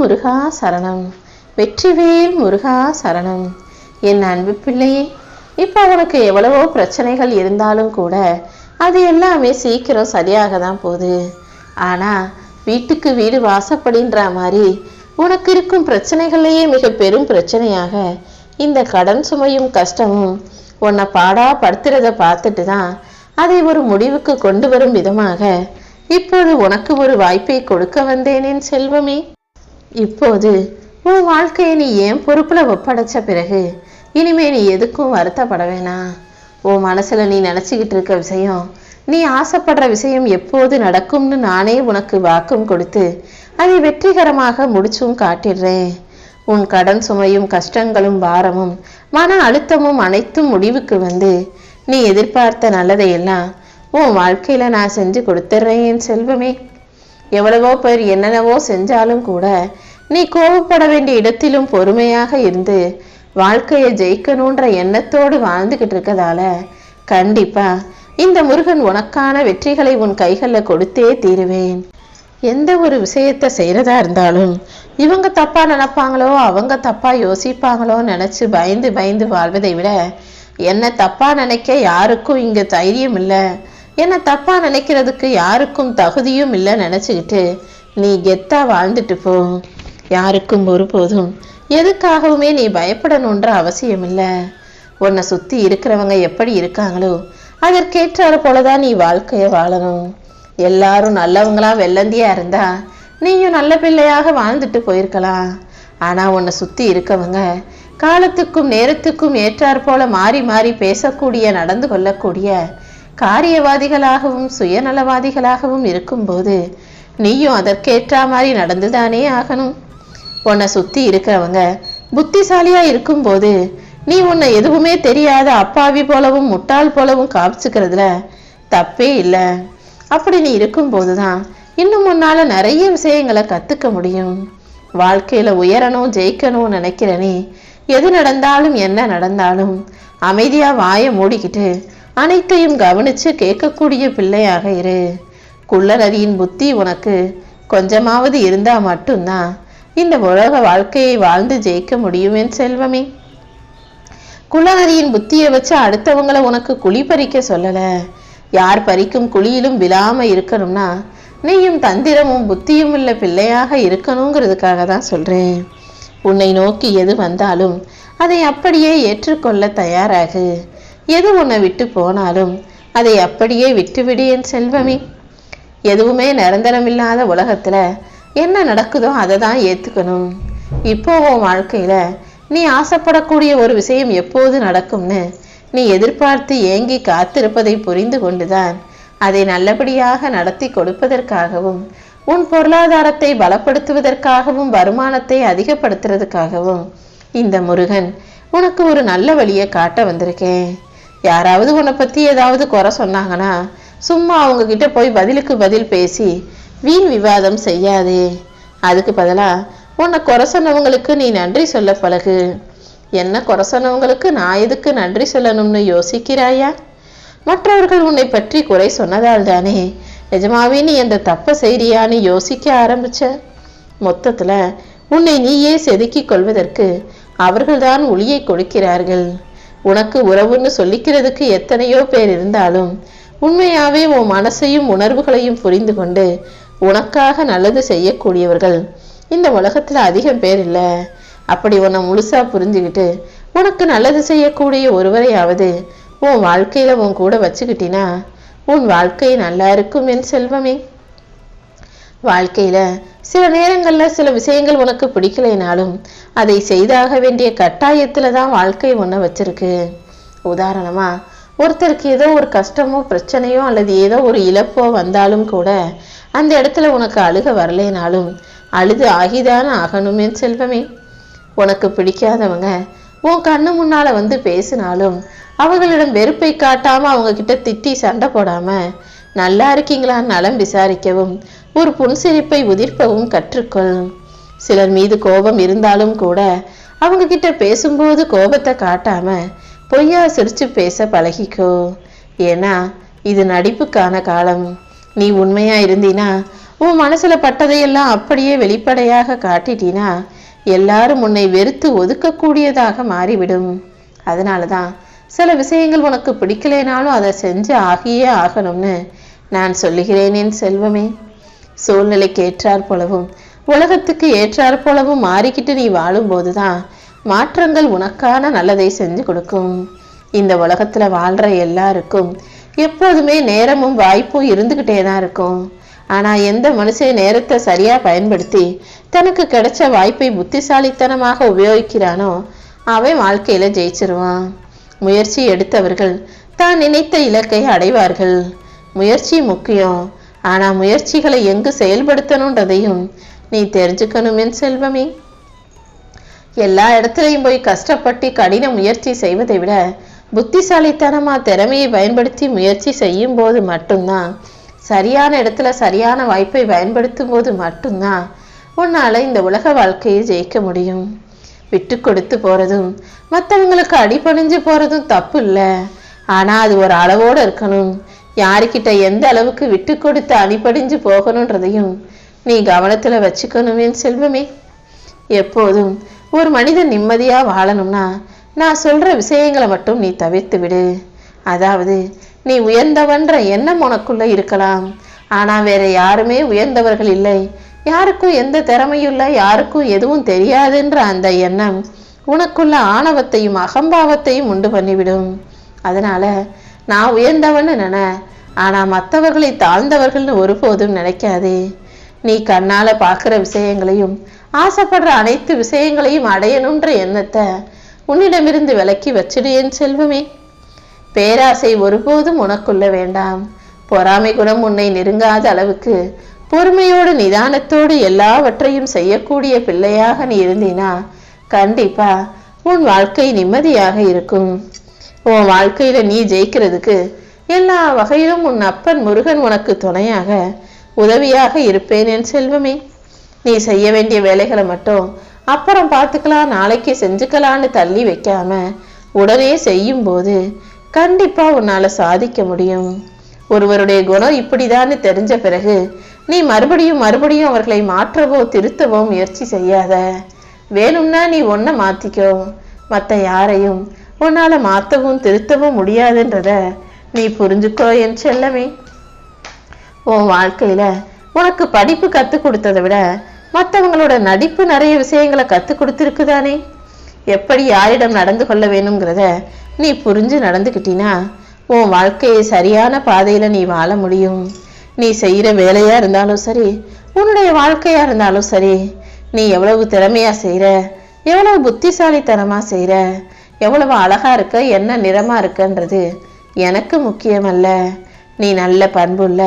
முருகா சரணம். வெற்றிவேல் முருகா சரணம். என் அன்பு பிள்ளையே இப்போ உனக்கு எவ்வளவோ பிரச்சனைகள் இருந்தாலும் கூட அது எல்லாமே சீக்கிரம் சரியாக தான் போகுது. ஆனால் வீட்டுக்கு வீடு வாசப்படின்ற மாதிரி உனக்கு இருக்கும் பிரச்சனைகளையே மிக பெரும் பிரச்சனையாக இந்த கடன் சுமையும் கஷ்டமும் உன்னை பாடா படுத்துறத பார்த்துட்டு தான் அதை ஒரு முடிவுக்கு கொண்டு வரும் விதமாக இப்போது உனக்கு ஒரு வாய்ப்பை கொடுக்க வந்தேனேன் செல்வமே. இப்போது உன் வாழ்க்கையை நீ ஏன் பொறுப்புல ஒப்படைச்ச பிறகு இனிமே நீ எதுக்கும் வருத்தப்பட வேணாம் உன் மனசுல நீ நினச்சிக்கிட்டு இருக்க விஷயம் நீ ஆசைப்படுற விஷயம் எப்போது நடக்கும்னு நானே உனக்கு வாக்கும் கொடுத்து அதை வெற்றிகரமாக முடிச்சும் காட்டிடுறேன். உன் கடன் சுமையும் கஷ்டங்களும் பாரமும் மன அழுத்தமும் அனைத்தும் முடிவுக்கு வந்து நீ எதிர்பார்த்த நல்லதையெல்லாம் உன் வாழ்க்கையில நான் செஞ்சு கொடுத்துட்றேன் என் செல்வமே. எவ்வளவோ பேர் என்னென்னவோ செஞ்சாலும் கூட நீ கோபப்பட வேண்டிய இடத்திலும் பொறுமையாக இருந்து வாழ்க்கையை ஜெயிக்கணுன்ற எண்ணத்தோடு வாழ்ந்துகிட்டு இருக்கதால கண்டிப்பா இந்த முருகன் உனக்கான வெற்றிகளை உன் கைகளில் கொடுத்தே தீருவேன். எந்த ஒரு விஷயத்தை செய்கிறதா இருந்தாலும் இவங்க தப்பாக நினப்பாங்களோ அவங்க தப்பாக யோசிப்பாங்களோ நினச்சி பயந்து பயந்து வாழ்வதை விட என்ன தப்பாக நினைக்க யாருக்கும் இங்கே தைரியம் இல்லை. என்னை தப்பாக நினைக்கிறதுக்கு யாருக்கும் தகுதியும் இல்லை நினச்சிக்கிட்டு நீ கெத்தாக வாழ்ந்துட்டு போ. யாருக்கும் ஒருபோதும் எதுக்காகவுமே நீ பயப்படணுன்ற அவசியம் இல்லை. உன்னை சுற்றி இருக்கிறவங்க எப்படி இருக்காங்களோ அதற்கேற்றாறு போலதான் நீ வாழ்க்கையை வாழணும். எல்லாரும் நல்லவங்களா வெள்ளந்தியா இருந்தா நீயும் நல்ல பிள்ளையாக வாழ்ந்துட்டு போயிருக்கலாம். ஆனால் உன்னை சுற்றி இருக்கவங்க காலத்துக்கும் நேரத்துக்கும் ஏற்றாற் போல மாறி மாறி பேசக்கூடிய நடந்து கொள்ளக்கூடிய காரியவாதிகளாகவும் சுயநலவாதிகளாகவும் இருக்கும்போது நீயும் அதற்கேற்ற மாதிரி நடந்துதானே ஆகணும். உன்னை சுத்தி இருக்கிறவங்க புத்திசாலியா இருக்கும்போது நீ உன்னை எதுவுமே தெரியாத அப்பாவி போலவும் முட்டாள் போலவும் காமிச்சுக்கிறதுல தப்பே இல்லை. அப்படி நீ இருக்கும்போது தான் இன்னும் உன்னால நிறைய விஷயங்களை கத்துக்க முடியும். வாழ்க்கையில உயரணும் ஜெயிக்கணும் நினைக்கிற நீ எது நடந்தாலும் என்ன நடந்தாலும் அமைதியா வாயை மூடிக்கிட்டு அனைத்தையும் கவனித்து கேட்கக்கூடிய பிள்ளையாக இரு. குள்ளநதியின் புத்தி உனக்கு கொஞ்சமாவது இருந்தால் மட்டும்தான் இந்த உலக வாழ்க்கையை வாழ்ந்து ஜெயிக்க முடியும் என் செல்வமே. குள்ளநதியின் புத்தியை வச்சு அடுத்தவங்களை உனக்கு குழி பறிக்க சொல்லலை. யார் பறிக்கும் குழியிலும் விழாம இருக்கணும்னா நீயும் தந்திரமும் புத்தியும் உள்ள பிள்ளையாக இருக்கணுங்கிறதுக்காக தான் சொல்கிறேன் உன்னை நோக்கி எது வந்தாலும் அதை அப்படியே ஏற்றுக்கொள்ள தயாராகு. எது உன்னை விட்டு போனாலும் அதை அப்படியே விட்டுவிடு என் செல்வமே. எதுவுமே நிரந்தரமில்லாத உலகத்தில் என்ன நடக்குதோ அதை தான் ஏற்றுக்கணும் இப்போ உன் வாழ்க்கையில் நீ ஆசைப்படக்கூடிய ஒரு விஷயம் எப்போது நடக்கும்னு நீ எதிர்பார்த்து ஏங்கி காத்திருப்பதை புரிந்து கொண்டுதான் அதை நல்லபடியாக நடத்தி கொடுப்பதற்காகவும் உன் பொருளாதாரத்தை பலப்படுத்துவதற்காகவும் வருமானத்தை அதிகப்படுத்துறதுக்காகவும் இந்த முருகன் உனக்கு ஒரு நல்ல வழியை காட்ட வந்திருக்கேன். யாராவது உன்னை பற்றி ஏதாவது குறை சொன்னாங்கன்னா சும்மா அவங்கக்கிட்ட போய் பதிலுக்கு பதில் பேசி வீண் விவாதம் செய்யாதே. அதுக்கு பதிலாக உன்னை குறை சொன்னவங்களுக்கு நீ நன்றி சொல்ல பழகு. என்ன குறை சொன்னவங்களுக்கு நான் எதுக்கு நன்றி சொல்லணும்னு யோசிக்கிறாயா? மற்றவர்கள் உன்னை பற்றி குறை சொன்னதால் தானே நிஜமாவே நீ அந்த தப்பை செய்கிறியான்னு யோசிக்க ஆரம்பிச்ச? மொத்தத்தில் உன்னை நீயே செதுக்கிக் கொள்வதற்கு அவர்கள்தான் ஒளியை கொடுக்கிறார்கள். உனக்கு உறவுன்னு சொல்லிக்கிறதுக்கு எத்தனையோ பேர் இருந்தாலும் உண்மையாவே உன் மனசையும் உணர்வுகளையும் புரிந்து கொண்டு உனக்காக நல்லது செய்யக்கூடியவர்கள் இந்த உலகத்துல அதிகம் பேர் இல்லை. அப்படி உன்னை முழுசா புரிஞ்சுக்கிட்டு உனக்கு நல்லது செய்யக்கூடிய ஒருவரையாவது உன் வாழ்க்கையில உன் கூட வச்சுக்கிட்டினா உன் வாழ்க்கை நல்லா இருக்கும் என் செல்வமே. வாழ்க்கையில சில நேரங்களில் சில விஷயங்கள் உனக்கு பிடிக்கலைனாலும் அதை செய்தாக வேண்டிய கட்டாயத்துல தான் வாழ்க்கை ஒன்று வச்சிருக்கு. உதாரணமா ஒருத்தருக்கு ஏதோ ஒரு கஷ்டமோ பிரச்சனையோ அல்லது ஏதோ ஒரு இழப்போ வந்தாலும் கூட அந்த இடத்துல உனக்கு அழுக வரலைனாலும் அழுது ஆகிதான ஆகணுமே செல்வமே. உனக்கு பிடிக்காதவங்க உன் கண்ணு முன்னால வந்து பேசினாலும் அவர்களிடம் வெறுப்பை காட்டாம அவங்க கிட்ட திட்டி சண்டை போடாம நல்லா இருக்கீங்களான்னு நலம் விசாரிக்கவும். ஒரு புன்சிரிப்பை உதிர்க்கவும் கற்றுக்கொள். சிலர் மீது கோபம் இருந்தாலும் கூட அவங்க கிட்ட பேசும்போது கோபத்தை காட்டாம பொய்யா சிரிச்சு பேச பழகிக்கோ. ஏன்னா இது நடிப்புக்கான காலம். நீ உண்மையா இருந்தினா உன் மனசுல பட்டதையெல்லாம் அப்படியே வெளிப்படையாக காட்டிட்டீனா எல்லாரும் உன்னை வெறுத்து ஒதுக்கக்கூடியதாக மாறிவிடும். அதனால தான் சில விஷயங்கள் உனக்கு பிடிக்கலைனாலும் அதை செஞ்சு ஆகியே ஆகணும்னு நான் சொல்லுகிறேனேன் செல்வமே. சூழ்நிலைக்கு ஏற்றாற் போலவும் உலகத்துக்கு ஏற்றாற் போலவும் மாறிக்கிட்டு நீ வாழும்போது தான் மாற்றங்கள் உனக்கான நல்லதை செஞ்சு கொடுக்கும். இந்த உலகத்தில் வாழ்கிற எல்லாருக்கும் எப்போதுமே நேரமும் வாய்ப்பும் இருந்துக்கிட்டே தான் இருக்கும். ஆனால் எந்த மனுஷன் நேரத்தை சரியாக பயன்படுத்தி தனக்கு கிடைச்ச வாய்ப்பை புத்திசாலித்தனமாக உபயோகிக்கிறானோ அவன் வாழ்க்கையில் ஜெயிச்சிருவான். முயற்சி எடுத்தவர்கள் தான் நினைத்த இலக்கை அடைவார்கள். முயற்சி முக்கியம் ஆனால் முயற்சிகளை எங்கு செயல்படுத்தணுன்றதையும் நீ தெரிஞ்சுக்கணும் என் செல்வமே. எல்லா இடத்துலையும் போய் கஷ்டப்பட்டு கடின முயற்சி செய்வதை விட புத்திசாலித்தனமாக திறமையை பயன்படுத்தி முயற்சி செய்யும் போது மட்டும்தான் சரியான இடத்துல சரியான வாய்ப்பை பயன்படுத்தும் போது மட்டும்தான் உன்னால் இந்த உலக வாழ்க்கையை ஜெயிக்க முடியும். விட்டு கொடுத்து போகிறதும் மற்றவங்களுக்கு அடிபணிஞ்சு போகிறதும் தப்பு இல்லை. ஆனால் அது ஒரு அளவோடு இருக்கணும். யாருக்கிட்ட எந்த அளவுக்கு விட்டு கொடுத்து அணிபடிஞ்சு போகணுன்றதையும் நீ கவனத்தில் வச்சுக்கணுமே செல்வமே. எப்போதும் ஒரு மனிதன் நிம்மதியாக வாழணும்னா நான் சொல்கிற விஷயங்களை மட்டும் நீ தவிர்த்து விடு. அதாவது நீ உயர்ந்தவன்ற எண்ணம் உனக்குள்ளே இருக்கலாம். ஆனால் வேற யாருமே உயர்ந்தவர்கள் இல்லை. யாருக்கும் எந்த திறமையும் இல்லை யாருக்கும் எதுவும் தெரியாதுன்ற அந்த எண்ணம் உனக்குள்ள ஆணவத்தையும் அகம்பாவத்தையும் உண்டு பண்ணிவிடும். அதனால நான் உயர்ந்தவன்னு நின ஆனா மற்றவர்களை தாழ்ந்தவர்கள்னு ஒருபோதும் நினைக்காதே. நீ கண்ணால பார்க்குற விஷயங்களையும் ஆசைப்படுற அனைத்து விஷயங்களையும் அடையணுன்ற எண்ணத்தை உன்னிடமிருந்து விலக்கி வச்சிடு என் செல்வமே. பேராசை ஒருபோதும் உனக்குள்ள வேண்டாம். பொறாமை குணம் உன்னை நெருங்காத அளவுக்கு பொறுமையோடு நிதானத்தோடு எல்லாவற்றையும் செய்யக்கூடிய பிள்ளையாக நீ இருந்தீனா கண்டிப்பா உன் வாழ்க்கை நிம்மதியாக இருக்கும். உன் வாழ்க்கையில நீ ஜெயிக்கிறதுக்கு எல்லா வகையிலும் உன் அப்பன் முருகன் உனக்கு துணையாக உதவியாக இருப்பேன் என் செல்வமே. நீ செய்ய வேண்டிய வேலைகளை மட்டும் அப்புறம் பார்த்துக்கலாம் நாளைக்கு செஞ்சுக்கலான்னு தள்ளி வைக்காம உடனே செய்யும் போது கண்டிப்பா உன்னால சாதிக்க முடியும். ஒருவருடைய குணம் இப்படிதான்னு தெரிஞ்ச பிறகு நீ மறுபடியும் மறுபடியும் அவர்களை மாற்றவோ திருத்தவோ முயற்சி செய்யாத. வேணும்னா நீ ஒன்ன மாத்திக்கோ. மற்ற யாரையும் உன்னால் மாற்றவும் திருத்தவும் முடியாதுன்றத நீ புரிஞ்சுக்கோ என் செல்லமே. உன் வாழ்க்கையில் உனக்கு படிப்பு கற்றுக் கொடுத்ததை விட மற்றவங்களோட நடிப்பு நிறைய விஷயங்களை கற்றுக் கொடுத்துருக்குதானே? எப்படி யாரிடம் நடந்து கொள்ள வேணுங்கிறத நீ புரிஞ்சு நடந்துக்கிட்டினா உன் வாழ்க்கையை சரியான பாதையில் நீ வாழ முடியும். நீ செய்கிற வேலையாக இருந்தாலும் சரி உன்னுடைய வாழ்க்கையாக இருந்தாலும் சரி நீ எவ்வளவு திறமையாக செய்கிற எவ்வளவு புத்திசாலித்தனமாக செய்கிற எவ்வளவு அழகா இருக்க என்ன நிறமா இருக்கன்றது எனக்கு முக்கியமல்ல. நீ நல்ல பண்புள்ள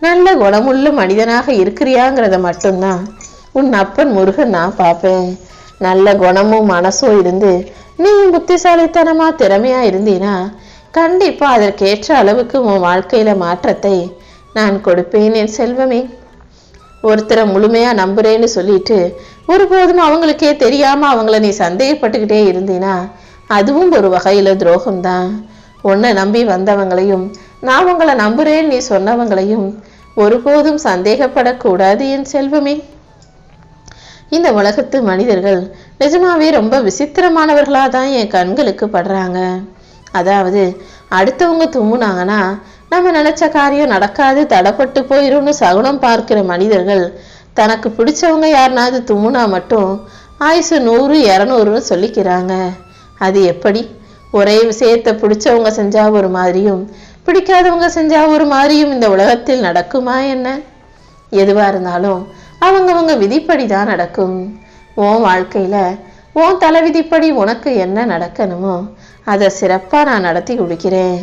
நல்ல குணமுள்ள மனிதனாக இருக்கிறியாங்கிறத மட்டும்தான் உன் அப்பன் முருகன் நான் பார்ப்பேன். நல்ல குணமும் மனசும் இருந்து நீயும் புத்திசாலித்தனமா திறமையா இருந்தீனா கண்டிப்பா அதற்கேற்ற அளவுக்கு உன் வாழ்க்கையில மாற்றத்தை நான் கொடுப்பேன் என் செல்வமே. ஒருத்தரை முழுமையா நம்புறேன்னு சொல்லிட்டு ஒருபோதும் அவங்களுக்கே தெரியாம அவங்கள நீ சந்தேகப்பட்டுக்கிட்டே இருந்தீனா அதுவும் ஒரு வகையில் துரோகம்தான். உன்னை நம்பி வந்தவங்களையும் நான் உங்களை நம்புறேன் நீ சொன்னவங்களையும் ஒருபோதும் சந்தேகப்படக்கூடாது என் செல்வமே. இந்த உலகத்து மனிதர்கள் நிஜமாவே ரொம்ப விசித்திரமானவர்களாக தான் என் கண்களுக்கு படுறாங்க. அதாவது அடுத்தவங்க தும்முனாங்கன்னா நம்ம நினச்ச காரியம் நடக்காது தடப்பட்டு போயிரும்னு சகுனம் பார்க்கிற மனிதர்கள் தனக்கு பிடிச்சவங்க யாருனாவது தும்முனா மட்டும் ஆயுசு நூறு இரநூறுன்னு சொல்லிக்கிறாங்க. அது எப்படி? ஒரே விஷயத்தை பிடிச்சவங்க செஞ்சா ஒரு மாதிரியும் பிடிக்காதவங்க செஞ்சா ஒரு மாதிரியும் இந்த உலகத்தில் நடக்குமா என்ன? எதுவா இருந்தாலும் அவங்கவங்க விதிப்படி தான் நடக்கும். உன் வாழ்க்கையில உன் தலை விதிப்படி உனக்கு என்ன நடக்கணுமோ அதை சிறப்பாக நான் நடத்தி கொடுக்கிறேன்.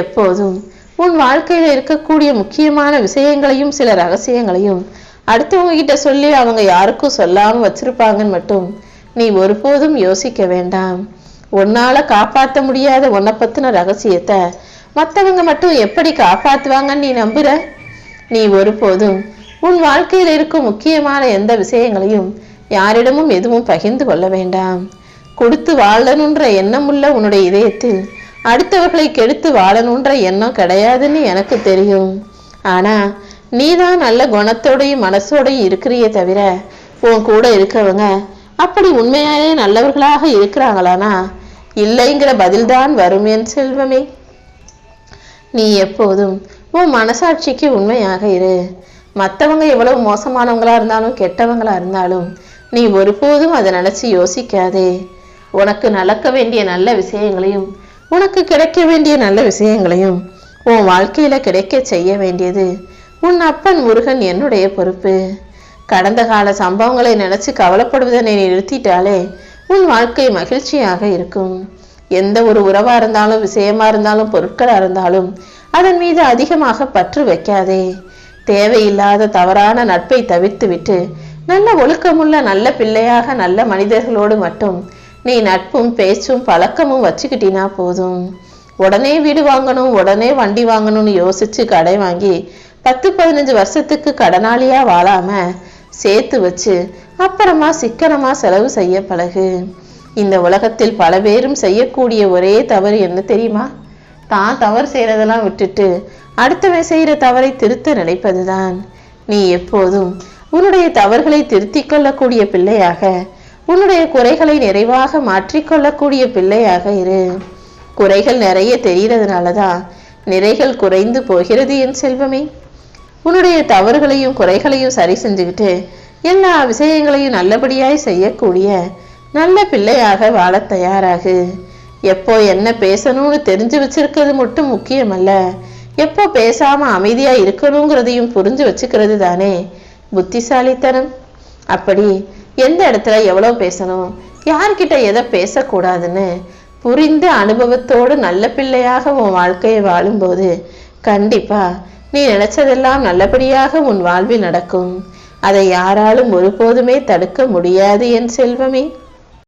எப்போதும் உன் வாழ்க்கையில் இருக்கக்கூடிய முக்கியமான விஷயங்களையும் சில ரகசியங்களையும் அடுத்தவங்க கிட்ட சொல்லி அவங்க யாருக்கும் சொல்லாமல் வச்சிருப்பாங்கன்னு மட்டும் நீ ஒருபோதும் யோசிக்க வேண்டாம். உன்னால காப்பாத்த முடியாத உன்னை பத்தின ரகசியத்தை மத்தவங்க மட்டும் எப்படி காப்பாத்துவாங்கன்னு நீ நம்புற? நீ ஒருபோதும் உன் வாழ்க்கையில் இருக்கும் முக்கியமான எந்த விஷயங்களையும் யாரிடமும் எதுவும் பகிர்ந்து கொள்ள வேண்டாம். கொடுத்து வாழணுன்ற எண்ணமுள்ள உன்னுடைய இதயத்தில் அடுத்தவர்களை கெடுத்து வாழணுன்ற எண்ணம் கிடையாதுன்னு எனக்கு தெரியும். ஆனா நீதான் நல்ல குணத்தோடையும் மனசோடையும் இருக்கிறியே தவிர உன் கூட இருக்கவங்க அப்படி உண்மையாலே நல்லவர்களாக இருக்கிறாங்களானா இல்லைங்கிற பதில்தான் வரும் என் செல்வமே. நீ எப்போதும் உன் மனசாட்சிக்கு உண்மையாக இரு. மற்றவங்க எவ்வளவு மோசமானவங்களா இருந்தாலும் கெட்டவங்களா இருந்தாலும் நீ ஒருபோதும் அதை நினைச்சு யோசிக்காதே. உனக்கு நடக்க வேண்டிய நல்ல விஷயங்களையும் உனக்கு கிடைக்க வேண்டிய நல்ல விஷயங்களையும் உன் வாழ்க்கையில கிடைக்க செய்ய வேண்டியது உன் அப்பன் முருகன் என்னுடைய பொறுப்பு. கடந்த கால சம்பவங்களை நினைச்சு கவலைப்படுவதை நீ நிறுத்திட்டாலே உன் வாழ்க்கை மகிழ்ச்சியாக இருக்கும். எந்த ஒரு உறவா இருந்தாலும் விஷயமா இருந்தாலும் பொருட்களா இருந்தாலும் அதன் மீது அதிகமாக பற்று வைக்காதே. தேவையில்லாத தவறான நட்பை தவிர்த்துவிட்டு நல்ல ஒழுக்கமுள்ள நல்ல பிள்ளையாக நல்ல மனிதர்களோடு மட்டும் நீ நட்பும் பேச்சும் பழக்கமும் வச்சுக்கிட்டினா போதும். உடனே வீடு வாங்கணும் உடனே வண்டி வாங்கணும்னு யோசிச்சு கடை வாங்கி பத்து பதினஞ்சு வருஷத்துக்கு கடனாளியா வாழாம சேர்த்து வச்சு அப்புறமா சிக்கனமா செலவு செய்ய பழகு. இந்த உலகத்தில் பல பேரும் செய்யக்கூடிய ஒரே தவறு என்ன தெரியுமா? தான் தவறு செய்யறதெல்லாம் விட்டுட்டு அடுத்தவன் செய்கிற தவறை திருத்த நினைப்பதுதான். நீ எப்போதும் உன்னுடைய தவறுகளை திருத்திக் கொள்ளக்கூடிய பிள்ளையாக உன்னுடைய குறைகளை நிறைவாக மாற்றிக்கொள்ளக்கூடிய பிள்ளையாக இரு. குறைகள் நிறைய தெரிகிறதுனால தான் நிறைகள் குறைந்து போகிறது என் செல்வமே. உன்னுடைய தவறுகளையும் குறைகளையும் சரி செஞ்சுக்கிட்டு எல்லா விஷயங்களையும் நல்லபடியாய் செய்யக்கூடிய நல்ல பிள்ளையாக வாழத் தயாராகு. எப்போ என்ன பேசணும்னு தெரிஞ்சு வச்சிருக்கிறது மட்டும் முக்கியமல்ல. எப்போ பேசாம அமைதியா இருக்கணுங்கிறதையும் புரிஞ்சு வச்சுக்கிறது தானே புத்திசாலித்தனம். அப்படி எந்த இடத்துல எவ்வளவு பேசணும் யார்கிட்ட எதை பேசக்கூடாதுன்னு புரிந்து அனுபவத்தோடு நல்ல பிள்ளையாக உன் வாழ்க்கையை வாழும்போது கண்டிப்பா நீ நினைச்சதெல்லாம் நல்லபடியாக உன் வாழ்வில் நடக்கும். அதை யாராலும் ஒருபோதுமே தடுக்க முடியாது என் செல்வமே.